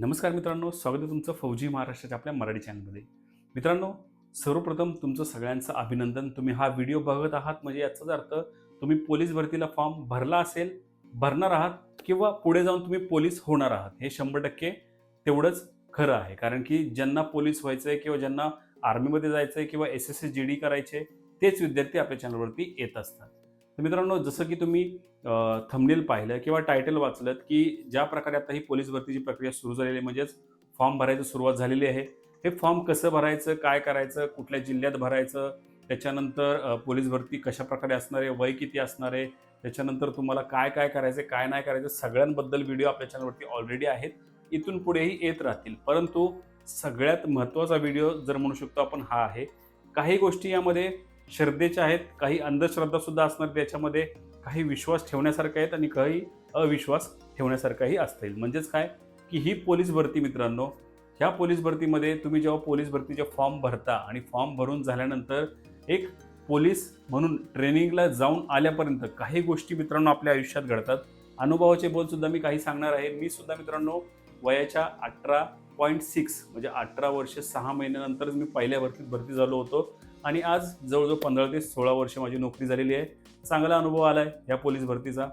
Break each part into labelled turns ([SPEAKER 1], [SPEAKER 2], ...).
[SPEAKER 1] नमस्कार मित्रांनो स्वागत आहे तुमचं फौजी महाराष्ट्राच्या आपल्या मराठी चॅनलमध्ये. मित्रांनो सर्वप्रथम तुमचं सगळ्यांचं अभिनंदन. तुम्ही हा व्हिडिओ बघत आहात म्हणजे याचाच अर्थ तुम्ही पोलीस भरतीला फॉर्म भरला असेल भरणार आहात किंवा पुढे जाऊन तुम्ही पोलीस होणार आहात हे शंभर टक्के तेवढंच खरं आहे. कारण की ज्यांना पोलीस व्हायचं आहे किंवा ज्यांना आर्मीमध्ये जायचं आहे किंवा S S C G D करायचे तेच विद्यार्थी आपल्या चॅनलवरती येत असतात. तर मित्रांनो जसं की तुम्ही थंबनेल पाहिलं किंवा टायटल वाचलं की ज्या प्रकारे आता ही पोलीस भरतीची प्रक्रिया सुरू झालेली आहे म्हणजेच फॉर्म भरायची सुरुवात झालेली आहे. हे फॉर्म कसं भरायचं काय करायचं कुठल्या जिल्ह्यात भरायचं त्याच्यानंतर पोलीस भरती कशा प्रकारे असणार आहे वय किती असणार आहे त्याच्यानंतर तुम्हाला काय काय करायचं काय नाही करायचं सगळ्यांबद्दल व्हिडिओ आपल्या चॅनलवरती ऑलरेडी आहेत. इथून पुढेही येत राहतील. परंतु सगळ्यात महत्त्वाचा व्हिडिओ जर म्हणू शकतो आपण हा आहे. काही गोष्टी यामध्ये श्रद्धेच्या आहेत काही अंधश्रद्धासुद्धा असणार त्याच्यामध्ये काही विश्वास ठेवण्यासारखं आहेत आणि काही अविश्वास ठेवण्यासारखाही असतील म्हणजेच काय? की ही पोलीस भरती मित्रांनो ह्या पोलीस भरतीमध्ये तुम्ही जेव्हा पोलीस भरतीचे फॉर्म भरता आणि फॉर्म भरून झाल्यानंतर एक पोलीस म्हणून ट्रेनिंगला जाऊन आल्यापर्यंत काही गोष्टी मित्रांनो आपल्या आयुष्यात घडतात. अनुभवाचे बोलसुद्धा मी काही सांगणार आहे. मी सुद्धा मित्रांनो वयाच्या अठरा पॉईंट सिक्स म्हणजे अठरा वर्ष सहा महिन्यानंतरच मी पहिल्या भरतीत भरती झालो होतो. आणि आज जवळजवळ पंधरा ते सोळा वर्ष माझी नोकरी झालेली आहे. चांगला अनुभव आला आहे ह्या पोलीस भरतीचा.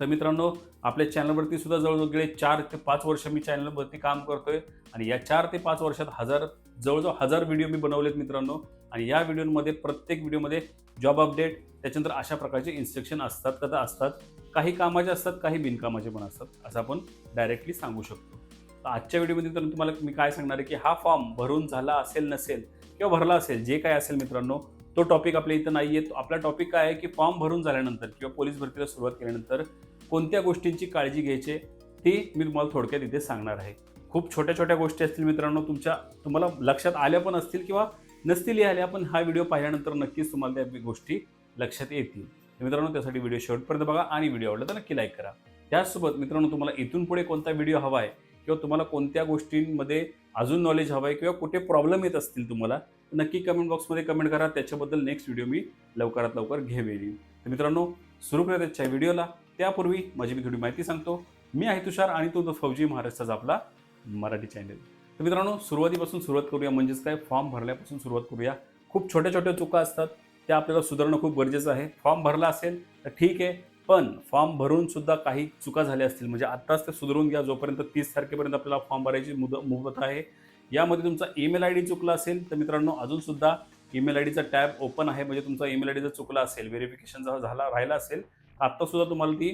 [SPEAKER 1] तर मित्रांनो आपल्या चॅनलवरती सुद्धा जवळजवळ गेले चार ते पाच वर्ष मी चॅनलवरती काम करतोय. आणि या चार ते पाच वर्षात हजार जवळजवळ हजार व्हिडिओ मी बनवलेत मित्रांनो. आणि या व्हिडिओमध्ये प्रत्येक व्हिडिओमध्ये जॉब अपडेट त्याच्यानंतर अशा प्रकारचे इन्स्ट्रक्शन असतात कथा असतात. काही कामाचे असतात काही बिनकामाचे पण असतात असं आपण डायरेक्टली सांगू शकतो. तर आजच्या व्हिडिओमध्ये तर तुम्हाला मी काय सांगणार आहे की हा फॉर्म भरून झाला असेल नसेल किंवा भरला असेल जे काय असेल मित्रांनो तो टॉपिक आपल्या इथं नाही आहे आपला टॉपिक काय आहे की फॉर्म भरून झाल्यानंतर किंवा पोलीस भरतीला सुरुवात केल्यानंतर कोणत्या गोष्टींची काळजी घ्यायची ती मी तुम्हाला थोडक्यात इथे सांगणार आहे. खूप छोट्या छोट्या गोष्टी असतील मित्रांनो तुमच्या तुम्हाला लक्षात आल्या पण असतील किंवा नसतील आल्या पण हा व्हिडिओ पाहिल्यानंतर नक्कीच तुम्हाला त्या गोष्टी लक्षात येतील. मित्रांनो त्यासाठी व्हिडिओ शेवटपर्यंत बघा आणि व्हिडिओ आवडला तर नक्की लाईक करा. त्याचसोबत मित्रांनो तुम्हाला इथून पुढे कोणता व्हिडिओ हवा आहे किंवा तुम्हाला कोणत्या गोष्टींमध्ये अजून नॉलेज हवं आहे किंवा कुठे प्रॉब्लेम येत असतील तुम्हाला नक्की कमेंट बॉक्समध्ये कमेंट करा. त्याच्याबद्दल नेक्स्ट व्हिडिओ मी लवकरात लवकर घेवेन. तर मित्रांनो सुरू करूया त्याच्या व्हिडिओला त्यापूर्वी माझी मी थोडी माहिती सांगतो. मी आहे तुषार आणि तो फौजी महाराष्ट्राचा आपला मराठी चॅनल तर मित्रांनो सुरुवातीपासून सुरुवात करूया म्हणजेच काय? फॉर्म भरल्यापासून सुरुवात करूया. खूप छोट्या छोट्या चुका असतात. त्या आपल्याला सुधारणं खूप गरजेचं आहे. फॉर्म भरला असेल तर ठीक आहे. पण फॉर्म भरून सुद्धा काही चुका झाल्या असतील. म्हणजे आत्ताच ते सुधारून घ्या जोपर्यंत तीस तारखेपर्यंत आपल्याला फॉर्म भरायची मुद मुदत आहे. यामध्ये तुमचा ईमेल आय डी चुकला असेल तर मित्रांनो अजून सुद्धा ईमेल आय डीचा टॅब ओपन आहे. म्हणजे तुमचा ईमेल आय डी जर चुकला असेल व्हेरिफिकेशन जर झाला राहिला असेल तर आत्तासुद्धा तुम्हाला ती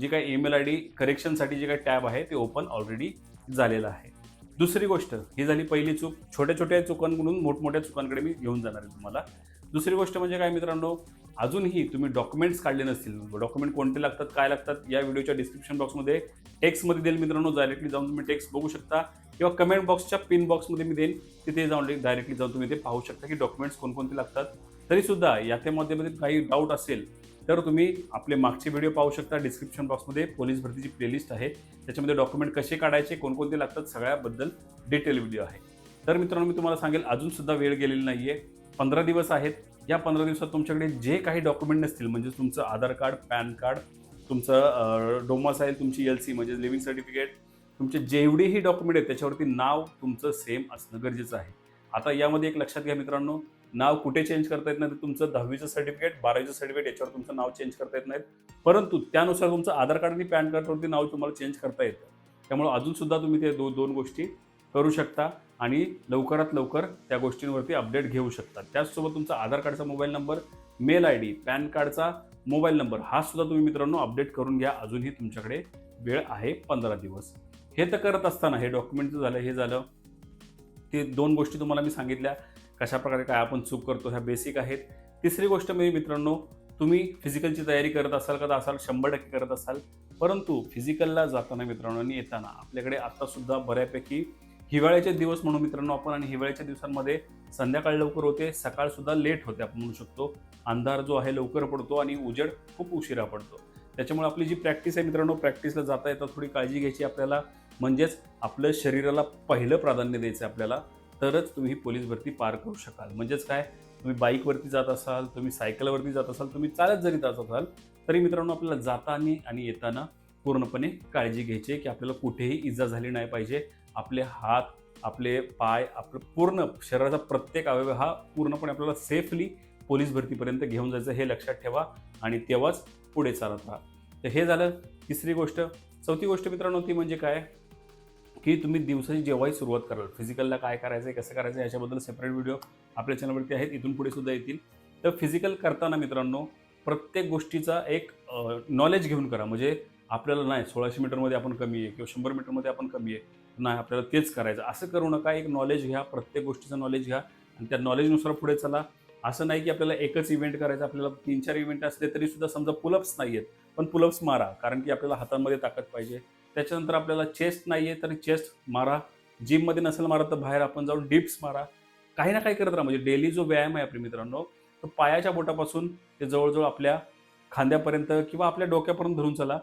[SPEAKER 1] जी काही ईमेल आय डी करेक्शनसाठी जे काही टॅब आहे ते ओपन ऑलरेडी झालेलं आहे. दुसरी गोष्ट ही झाली पहिली चूक. छोट्या छोट्या चुकांकडून मोठमोठ्या चुकांकडे मी घेऊन जाणार आहे तुम्हाला. दुसरी गोष्ट म्हणजे काय मित्रांनो अजूनही तुम्ही डॉक्युमेंट्स काढले नसतील. डॉक्युमेंट कोणते लागतात काय लागतात या व्हिडिओच्या डिस्क्रिप्शन बॉक्समध्ये टेक्स्टमध्ये देईल मित्रांनो डायरेक्टली जाऊन तुम्ही टेक्स्ट बघू शकता. किंवा कमेंट बॉक्सच्या पिन बॉक्समध्ये मी देईन तिथे जाऊन डायरेक्टली जाऊन तुम्ही ते पाहू शकता की डॉक्युमेंट्स कोणकोणते लागतात. तरीसुद्धा याच्यामध्ये मध्ये काही डाऊट असेल तर तुम्ही आपले मागचे व्हिडिओ पाहू शकता. डिस्क्रिप्शन बॉक्समध्ये पोलीस भरतीची प्लेलिस्ट आहे. त्याच्यामध्ये डॉक्युमेंट कसे काढायचे कोणकोणते लागतात सगळ्याबद्दल डिटेल व्हिडिओ आहे. तर मित्रांनो मी तुम्हाला सांगेल अजूनसुद्धा वेळ गेलेली नाही आहे पंधरा दिवस आहेत. या पंधरा दिवसात तुमच्याकडे जे काही डॉक्युमेंट नसतील म्हणजे तुमचं आधार कार्ड पॅन कार्ड तुमचं डोमासाईल तुमची एल सी म्हणजे लिव्हिंग सर्टिफिकेट तुमचे जेवढेही डॉक्युमेंट आहेत त्याच्यावरती नाव तुमचं सेम असणं गरजेचं आहे. आता यामध्ये एक लक्षात घ्या मित्रांनो नाव कुठे चेंज करता येत नाही तुमचं दहावीचं सर्टिफिकेट बारावीचं सर्टिफिकेट याच्यावर तुमचं नाव चेंज करता येत नाहीत. परंतु त्यानुसार तुमचं आधार कार्ड आणि पॅन कार्डवरती नाव तुम्हाला चेंज करता येतं. त्यामुळे अजूनसुद्धा तुम्ही ते दो दोन गोष्टी करू शकता आणि लवकरात लवकर त्या गोष्टींवरती अपडेट घेऊ शकता. त्याचसोबत तुमचा आधार कार्डचा mobile number mail I D PAN कार्डचा मोबाईल नंबर हा सुद्धा तुम्ही मित्रांनो अपडेट करून घ्या. अजूनही तुमच्याकडे वेळ आहे पंधरा दिवस. हे तर करत असताना हे डॉक्युमेंटचं झालं हे झालं ते दोन गोष्टी तुम्हाला मी सांगितल्या. कशा प्रकारे काय आपण चूक करतो ह्या बेसिक आहेत. तिसरी गोष्ट म्हणजे मित्रांनो तुम्ही फिजिकलची तयारी करत असाल का असाल शंभर टक्के करत असाल. परंतु फिजिकलला जाताना मित्रांनो आणि येताना आपल्याकडे आत्तासुद्धा बऱ्यापैकी हिवाळ्याचे दिवस म्हणून मित्रांनो आपण आणि हिवाळ्याच्या दिवसांमध्ये संध्याकाळ लवकर होते सकाळसुद्धा लेट होते आपण म्हणू शकतो. अंधार जो आहे लवकर पडतो आणि उजेड खूप उशिरा पडतो. त्याच्यामुळे आपली जी प्रॅक्टिस आहे मित्रांनो प्रॅक्टिसला जाता येतात थोडी काळजी घ्यायची आपल्याला. म्हणजेच आपलं शरीराला पहिलं प्राधान्य द्यायचं आहे आपल्याला. तरच तुम्ही पोलीस भरती पार करू शकाल. म्हणजेच काय? तुम्ही बाईकवरती जात असाल तुम्ही सायकलवरती जात असाल तुम्ही चालत जरी जात असाल तरी मित्रांनो आपल्याला जाताना आणि येताना पूर्णपणे काळजी घ्यायची आहे की आपल्याला कुठेही इजा झाली नाही पाहिजे. आपले हात आपले पाय आपलं पूर्ण शरीराचा प्रत्येक अवयव हा पूर्णपणे आपल्याला सेफली पोलीस भरतीपर्यंत घेऊन जायचं हे लक्षात ठेवा आणि तेव्हाच पुढे चालत राहा. तर हे झालं तिसरी गोष्ट. चौथी गोष्ट मित्रांनो ती म्हणजे काय? की तुम्ही दिवसाची जेव्हाही सुरुवात कराल फिजिकलला काय करायचं आहे कसं करायचं आहे याच्याबद्दल सेपरेट व्हिडिओ आपल्या चॅनलवरती आहेत इथून पुढे सुद्धा येतील. तर फिजिकल करताना मित्रांनो प्रत्येक गोष्टीचा एक नॉलेज घेऊन करा. म्हणजे आपल्याला नाही सोळाशे मीटरमध्ये आपण कमी आहे किंवा शंभर मीटरमध्ये आपण कमी आहे नाही आपल्याला तेच करायचं. असं करू नका एक नॉलेज घ्या प्रत्येक गोष्टीचं नॉलेज घ्या आणि त्या नॉलेजनुसार पुढे चला. असं नाही की आपल्याला एकच इव्हेंट करायचा आपल्याला तीन चार इव्हेंट असले तरी सुद्धा समजा पुलअप्स नाही आहेत पण पुलअप्स मारा कारण की आपल्याला हातांमध्ये ताकद पाहिजे. त्याच्यानंतर आपल्याला चेस्ट नाही आहे तर चेस्ट मारा. जिममध्ये नसेल मारा तर बाहेर आपण जाऊन डिप्स मारा. काही ना काही करत राहा म्हणजे डेली जो व्यायाम आहे आपले मित्रांनो तो पायाच्या बोटापासून ते जवळजवळ आपल्या खांद्यापर्यंत किंवा आपल्या डोक्यापर्यंत धरून चला.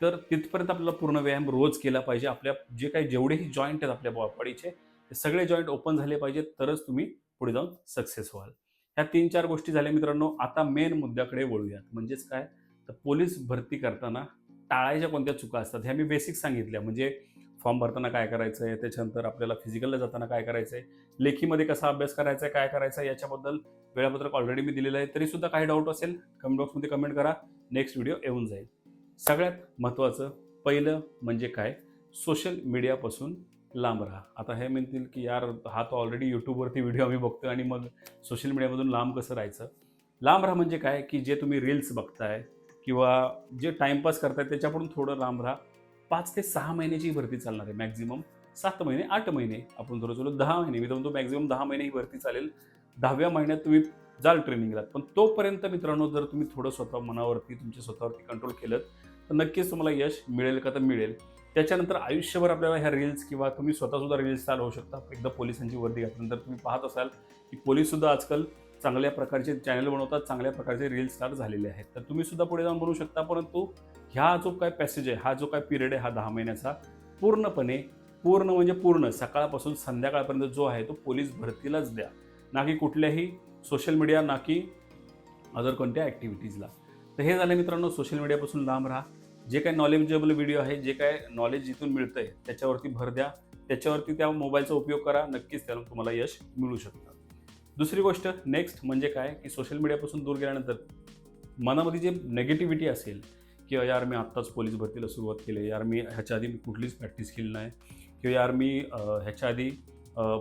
[SPEAKER 1] तर तिथपर्यंत आपल्याला पूर्ण व्यायाम रोज केला पाहिजे. आपल्या जे काही जेवढेही जॉईंट आहेत आपल्या बॉडीचे ते सगळे जॉईंट ओपन झाले पाहिजेत तरच तुम्ही पुढे जाऊन सक्सेस व्हाल. ह्या तीन चार गोष्टी झाल्या मित्रांनो आता मेन मुद्द्याकडे वळूयात. म्हणजेच काय? तर पोलीस भरती करताना टाळायच्या कोणत्या चुका असतात? ह्या मी बेसिक सांगितल्या. म्हणजे फॉर्म भरताना काय करायचं आहे त्याच्यानंतर आपल्याला फिजिकलला जाताना काय करायचं आहे लेखीमध्ये कसा अभ्यास करायचा? आहे काय करायचं? आहे याच्याबद्दल वेळापत्रक ऑलरेडी मी दिलेलं आहे. तरी सुद्धा काही डाऊट असेल कमेंट बॉक्समध्ये कमेंट करा. नेक्स्ट व्हिडिओ येऊन जाईल. सगळ्यात महत्त्वाचं पहिलं म्हणजे काय? सोशल मीडियापासून लांब राहा. आता हे म्हणतील की यार हा तर ऑलरेडी यूट्यूबवरती व्हिडिओ आम्ही बघतो आणि मग सोशल मीडियामधून लांब कसं राहायचं? लांब राहा म्हणजे काय? की जे तुम्ही रील्स बघताय किंवा जे टाईमपास करताय त्याच्याकडून थोडं लांब राहा. पाच ते सहा महिन्याची भरती चालणार आहे मॅक्झिमम सात महिने आठ महिने. आपण थोडं चलो दहा महिने मी तर म्हणतो मॅक्झिमम दहा महिने ही भरती चालेल. दहाव्या महिन्यात तुम्ही जाल ट्रेनिंगला पण तोपर्यंत मित्रांनो जर तुम्ही थोडं स्वतः मनावरती तुमच्या स्वतःवरती कंट्रोल केलं तर नक्कीच तुम्हाला यश मिळेल का तर मिळेल. त्याच्यानंतर आयुष्यभर आपल्याला ह्या रील्स किंवा तुम्ही स्वतःसुद्धा रील्स चाल होऊ शकता. एकदा पोलिसांची वर्दी घातल्यानंतर तुम्ही पाहत असाल की पोलीससुद्धा आजकाल चांगल्या प्रकारचे चॅनल बनवतात चांगल्या प्रकारचे रील स्टार झालेले आहेत. तर तुम्ही सुद्धा पुढे जाऊन बनवू शकता परंतु ह्या जो काय पॅसेज आहे हा जो काय पिरियड आहे हा दहा महिन्याचा पूर्णपणे पूर्ण म्हणजे पूर्ण सकाळपासून संध्याकाळपर्यंत जो आहे तो पोलीस भरतीलाच द्या. ना की कुठल्याही सोशल मीडिया ना की अदर कोणत्या ॲक्टिव्हिटीजला तर हे झालं मित्रांनो सोशल मीडियापासून लांब राहा. जे काही नॉलेजेबल व्हिडिओ आहे जे काय नॉलेज जिथून मिळतं आहे त्याच्यावरती भर द्या. त्याच्यावरती त्या मोबाईलचा उपयोग करा. नक्कीच त्याला तुम्हाला यश मिळू शकतं. दुसरी गोष्ट नेक्स्ट म्हणजे काय? की सोशल मीडियापासून दूर गेल्यानंतर मनामध्ये जे नेगेटिव्हिटी असेल किंवा यार मी आत्ताच पोलीस भरतीला सुरुवात केली यार मी ह्याच्या आधी मी कुठलीच प्रॅक्टिस केली नाही किंवा यार मी ह्याच्या आधी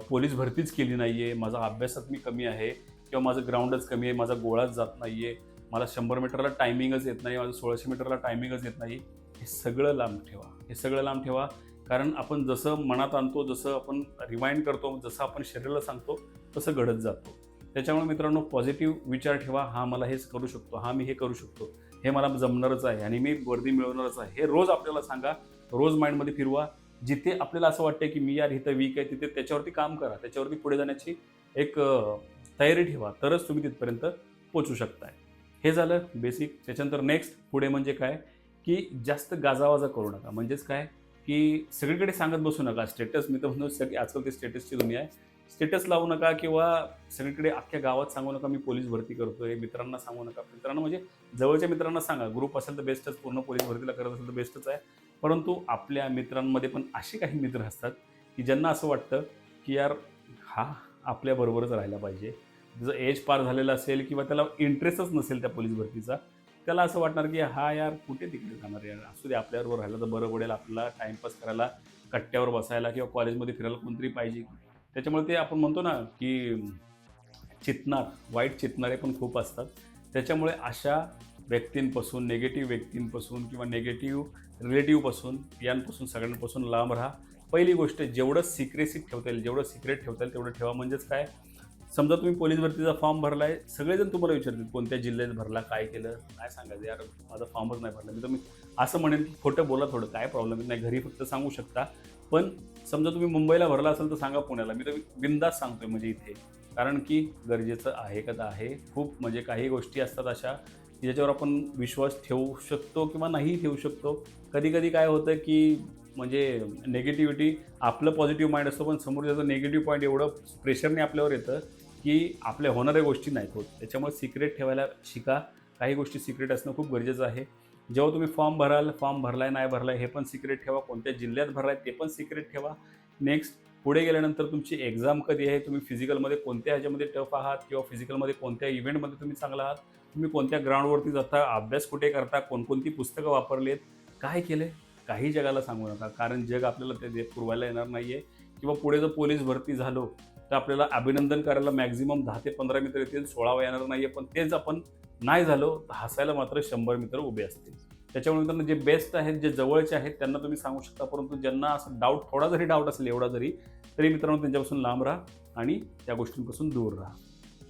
[SPEAKER 1] पोलीस भरतीच केली नाही आहे माझा अभ्यासात मी कमी आहे किंवा माझं ग्राउंडच कमी आहे माझा गोळाच जात नाही आहे मला शंभर मीटरला टायमिंगच येत नाही माझं सोळाशे मीटरला टायमिंगच येत नाही हे सगळं लांब ठेवा. हे सगळं लांब ठेवा कारण आपण जसं मनात आणतो जसं आपण रिमाइंड करतो जसं आपण शरीराला सांगतो तसं घडत जातो. त्याच्यामुळे मित्रांनो पॉझिटिव्ह विचार ठेवा हा मला हेच करू शकतो हा मी हे करू शकतो हे मला जमणारच आहे आणि मी वर्दी मिळवणारच आहे. हे रोज आपल्याला सांगा रोज माइंडमध्ये फिरवा जिथे आपल्याला असं वाटतं की मी यार इथं वीक आहे तिथे त्याच्यावरती काम करा त्याच्यावरती पुढे जाण्याची एक तयारी ठेवा तरच तुम्ही तिथपर्यंत पोचू शकताय. हे झालं बेसिक त्याच्यानंतर नेक्स्ट पुढे म्हणजे काय? की जास्त गाजावाजा करू नका. म्हणजेच काय? की सगळीकडे सांगत बसू नका. स्टेटस मी तर म्हणतो सगळी आजकाल ती स्टेटसची दुनिया आहे. स्टेटस लावू नका किंवा सगळीकडे अख्ख्या गावात सांगू नका मी पोलीस भरती करतोय मित्रांना सांगू नका. मित्रांना म्हणजे जवळच्या मित्रांना सांगा. ग्रुप असेल तर बेस्टच पूर्ण पोलीस भरतीला करत असेल तर बेस्टच आहे. परंतु आपल्या मित्रांमध्ये पण असे काही मित्र असतात की ज्यांना असं वाटतं की यार हा आपल्याबरोबरच राहायला पाहिजे. त्याचं एज पार झालेलं असेल किंवा त्याला इंटरेस्टच नसेल त्या पोलीस भरतीचा त्याला असं वाटणार की हा यार कुठे तिकडे जाणार यार? असू दे आपल्याबरोबर राहिलं तर बरं पडेल. आपल्याला टाईमपास करायला कट्ट्यावर बसायला किंवा कॉलेजमध्ये फिरायला कोणतरी पाहिजे. त्याच्यामुळे ते आपण म्हणतो ना की चितणार वाईट चितणारे पण खूप असतात. त्याच्यामुळे अशा व्यक्तींपासून नेगेटिव्ह व्यक्तींपासून किंवा नेगेटिव्ह रिलेटिव्हपासून यांपासून सगळ्यांपासून लांब राहा. पहिली गोष्ट जेवढं सिक्रेसी ठेवता येईल जेवढं सिक्रेट ठेवता येईल तेवढं ठेवा. म्हणजेच काय? समजा तुम्ही पोलीस भरतीचा फॉर्म भरला आहे सगळेजण तुम्हाला विचारतील कोणत्या जिल्ह्यात भरला काय केलं? काय सांगायचं? यार माझा फॉर्मच नाही भरला. मी तुम्ही असं म्हणेन खोटं बोला थोडं काय प्रॉब्लेम नाही घरी फक्त सांगू शकता. पण समजा तुम्ही मुंबईला भरला असेल तर सांगा पुण्याला. मी तर बिंदास सांगतोय म्हणजे इथे. कारण की गरजेचं आहे का तर आहे? खूप म्हणजे काही गोष्टी असतात अशा की ज्याच्यावर आपण विश्वास ठेवू शकतो किंवा नाही ठेवू शकतो. कधी कधी काय होतं की म्हणजे नेगेटिव्हिटी आपलं पॉझिटिव्ह माइंड असतो पण समोर त्याचं नेगेटिव्ह पॉईंट एवढं प्रेशरने आपल्यावर येतं की आपल्या होणाऱ्या गोष्टी नाहीत होत. त्याच्यामुळे सिक्रेट ठेवायला शिका. काही गोष्टी सिक्रेट असणं खूप गरजेचं आहे. जेव्हा तुम्ही फॉर्म भराल फॉर्म भरलाय नाही भरलाय हे पण सिक्रेट ठेवा. कोणत्या जिल्ह्यात भरलाय ते पण सिक्रेट ठेवा. नेक्स्ट पुढे गेल्यानंतर तुमची एक्झाम कधी आहे तुम्ही फिजिकलमध्ये कोणत्या ह्याच्यामध्ये टफ आहात किंवा फिजिकलमध्ये कोणत्या इव्हेंटमध्ये तुम्ही चांगला आहात? तुम्ही कोणत्या ग्राउंडवरती जाता अभ्यास कुठे करता कोणकोणती पुस्तकं वापरलीत काय केले काही जगाला सांगू नका. कारण जग आपल्याला ते दे- पुरवायला येणार नाही आहे किंवा पुढे जर पोलीस भरती झालो तर आपल्याला अभिनंदन करायला मॅक्झिमम दहा ते पंधरा मित्र येतील सोळावा येणार नाही आहे पण तेच आपण नाही झालो तर हसायला मात्र शंभर मित्र उभे असतील. त्याच्यामुळे मित्रांनो जे बेस्ट आहेत जे जवळचे आहेत त्यांना तुम्ही सांगू शकता परंतु ज्यांना असं डाऊट थोडा जरी डाऊट असेल एवढा जरी तरी मित्रांनो त्यांच्यापासून लांब राहा आणि त्या गोष्टींपासून दूर राहा.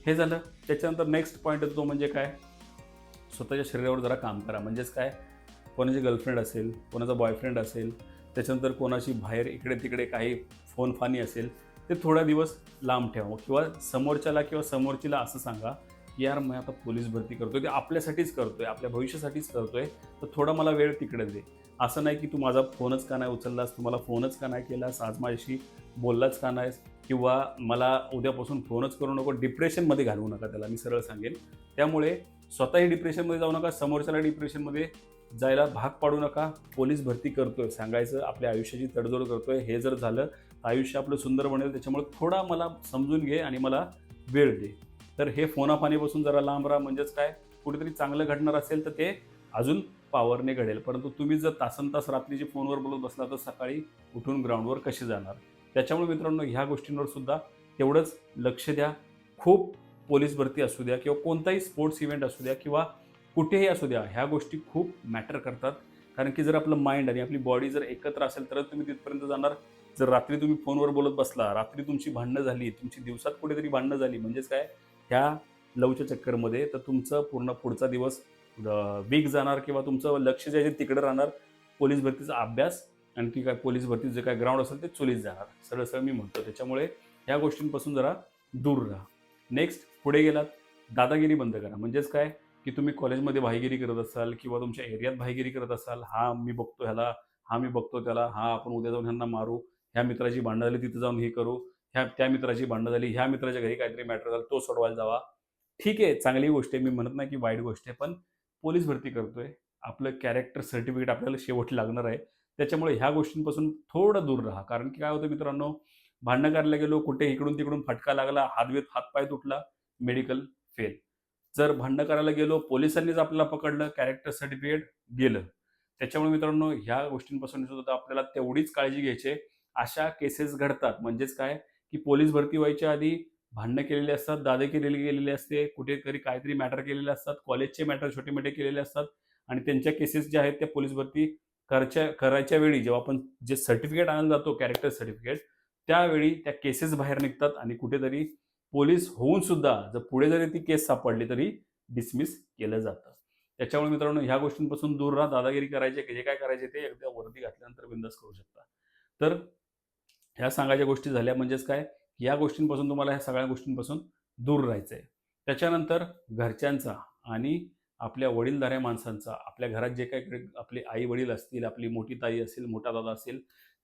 [SPEAKER 1] हे झालं. त्याच्यानंतर नेक्स्ट पॉईंट येतो तो म्हणजे काय? स्वतःच्या शरीरावर जरा काम करा. म्हणजेच काय? कोणाची गर्लफ्रेंड असेल कोणाचा बॉयफ्रेंड असेल त्याच्यानंतर कोणाची बाहेर इकडे तिकडे काही फोन फानी असेल ते थोडा दिवस लांब ठेवा. किंवा समोरच्याला किंवा समोरचीला असं सांगा की यार मी आता पोलीस भरती करतोय ते आपल्यासाठीच करतोय आपल्या भविष्यासाठीच करतोय तर थोडा मला वेळ तिकडे दे. असं नाही की तू माझा फोनच का नाही उचललास तू मला फोनच का नाही केलास आज माझ्याशी बोललाच का नाहीस किंवा मला उद्यापासून फोनच करू नको डिप्रेशनमध्ये घालवू नका त्याला मी सरळ सांगेन. त्यामुळे स्वतःही डिप्रेशनमध्ये जाऊ नका समोरच्याला डिप्रेशनमध्ये जायला भाग पाडू नका. पोलीस भरती करतोय सांगायचं आपल्या आयुष्याची तडजोड करतोय हे जर झालं आयुष्य आपलं सुंदर बनेल त्याच्यामुळे थोडा मला समजून घे आणि मला वेळ दे. तर हे फोनाफानीपासून जरा लांब राहा म्हणजेच काय? कुठेतरी चांगलं घडणार असेल तर ते अजून पावरने घडेल. परंतु तुम्ही जर तासन तास रात्रीचे फोनवर बोलत बसला तर सकाळी उठून ग्राउंडवर कसे जाणार? त्याच्यामुळे मित्रांनो ह्या गोष्टींवर सुद्धा तेवढंच लक्ष द्या. खूप पोलीस भरती असू द्या किंवा कोणताही स्पोर्ट्स इव्हेंट असू द्या किंवा कुठेही असू द्या ह्या गोष्टी खूप मॅटर करतात. कारण की जर आपलं माइंड आणि आपली बॉडी जर एकत्र असेल तरच तुम्ही तिथपर्यंत जाणार. जर रात्री तुम्ही फोनवर बोलत बसला रात्री तुमची भांडणं झाली तुमची दिवसात कुठेतरी भांडणं झाली म्हणजेच काय? ह्या लवच्या चक्करमध्ये तर तुमचं पूर्ण पुढचा दिवस वीक जाणार किंवा तुमचं लक्ष जे आहे ते तिकडे राहणार. पोलीस भरतीचा अभ्यास आणि ती काय पोलीस भरतीचं जे काय ग्राउंड असेल ते चुलीत जाणार. सरळ सरळ मी म्हणतो. त्याच्यामुळे ह्या गोष्टींपासून जरा दूर राहा. नेक्स्ट पुढे गेलात. दादागिरी बंद करा. म्हणजेच काय? की तुम्ही कॉलेजमध्ये भाईगिरी करत असाल किंवा तुमच्या एरियात भाईगिरी करत असाल हा मी बघतो ह्याला हा मी बघतो त्याला हा आपण उद्या जाऊन ह्यांना मारू. ह्या मित्राची भांडणं झाली तिथं जाऊन हे करू. ह्या त्या मित्राची भांडणं झाली ह्या मित्राच्या घरी काहीतरी मॅटर झालं तो सोडवायला जावा. ठीक आहे चांगली गोष्ट आहे मी म्हणत नाही की वाईट गोष्ट आहे पण पोलीस भरती करतोय. आपलं कॅरेक्टर सर्टिफिकेट आपल्याला शेवटी लागणार आहे. त्याच्यामुळे ह्या गोष्टींपासून थोडं दूर राहा. कारण की काय होतं मित्रांनो भांडणं करायला गेलो कुठे इकडून तिकडून फटका लागला हातवेत हातपाय तुटला मेडिकल फेल जर भांडणं करायला गेलो पोलिसांनीच आपल्याला पकडलं कॅरेक्टर सर्टिफिकेट गेलं. त्याच्यामुळे मित्रांनो ह्या गोष्टींपासून सुद्धा आपल्याला तेवढीच काळजी घ्यायची आहे. अशा केसेस घडतात. म्हणजेच काय? की पोलीस भरती व्हायच्या आधी भांडणं केलेले असतात दादे केलेली गेलेले असते कुठेतरी काहीतरी मॅटर केलेले असतात कॉलेजचे मॅटर छोटे मोठे केलेले असतात आणि त्यांच्या केसेस ज्या आहेत त्या पोलीस भरती करायच्या करायच्या वेळी जेव्हा आपण जे सर्टिफिकेट आणायला जातो कॅरेक्टर सर्टिफिकेट त्यावेळी त्या केसेस बाहेर निघतात आणि कुठेतरी पोलीस होऊन सुद्धा जर पुढे जरी ती केस सापडली तरी डिसमिस केलं जातं. त्याच्यामुळे मित्रांनो ह्या गोष्टींपासून दूर राहा. दादागिरी करायचे जे काय करायचे ते एकदा वर्दी घातल्यानंतर बिंदास करू शकता. तर ह्या सांगायच्या गोष्टी झाल्या म्हणजेच काय? या गोष्टींपासून तुम्हाला ह्या सगळ्या गोष्टींपासून दूर राहायचं आहे त्याच्यानंतर घरच्यांचा आणि आपल्या वडीलधाऱ्या माणसांचा आपल्या घरात जे काही आपले आई वडील असतील आपली मोठी ताई असेल मोठा दादा असेल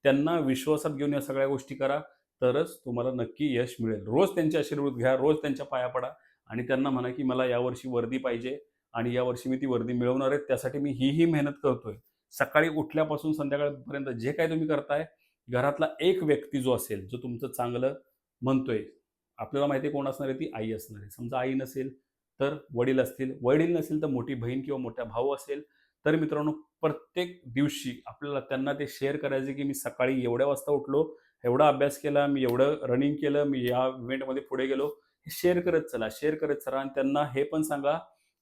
[SPEAKER 1] त्यांना विश्वासात घेऊन या सगळ्या गोष्टी करा तरच तुम्हाला नक्की यश मिळेल. रोज त्यांचे आशीर्वाद घ्या रोज त्यांच्या पाया पडा आणि त्यांना म्हणा की मला यावर्षी वर्दी पाहिजे आणि यावर्षी मी ती वर्दी मिळवणार आहे त्यासाठी मी ही ही मेहनत करतोय. सकाळी उठल्यापासून संध्याकाळपर्यंत जे काही तुम्ही करताय घरातला एक व्यक्ती जो असेल जो तुमचं चांगलं म्हणतोय आपल्याला माहिती आहे कोण असणार आहे? ती आई असणार आहे. समजा आई नसेल तर वडील असतील. वडील नसेल तर मोठी बहीण किंवा मोठा भाऊ असेल तर मित्रांनो प्रत्येक दिवशी आपल्याला त्यांना ते शेअर करायचे की मी सकाळी एवढ्या वाजता उठलो एवढा अभ्यास केला मी एवढं रनिंग केलं मी या इव्हेंटमध्ये पुढे गेलो हे शेअर करत चला शेअर करत चला. आणि त्यांना हे पण सांगा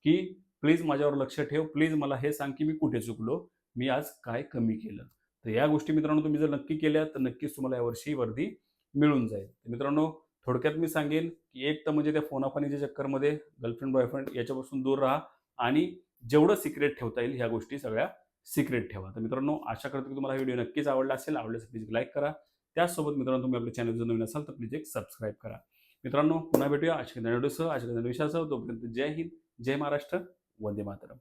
[SPEAKER 1] की प्लीज माझ्यावर लक्ष ठेव. प्लीज मला हे सांग की मी कुठे चुकलो? मी आज काय कमी केलं? तर या गोष्टी मित्रांनो तुम्ही जर नक्की केल्या तर नक्कीच तुम्हाला यावर्षी वर्दी मिळून जाईल. मित्रांनो थोडक्यात मी सांगेन की एक तर म्हणजे त्या फोनाफानीच्या चक्करमध्ये गर्लफ्रेंड बॉयफ्रेंड याच्यापासून दूर राहा आणि जेवढं सिक्रेट ठेवता येईल ह्या गोष्टी सगळ्या सिक्रेट ठेवा. तर मित्रांनो आशा करतो की तुम्हाला हा व्हिडिओ नक्कीच आवडला असेल. आवडल्यास प्लीज लाईक करा. त्याचसोबत मित्रांनो तुम्ही आपल्या चॅनल जर नवीन असाल तर प्लीज एक सबस्क्राईब करा. मित्रांनो पुन्हा भेटूया. अशा नडूसह अशा विषयासह तोपर्यंत जय हिंद जय महाराष्ट्र. वंदे मातरम.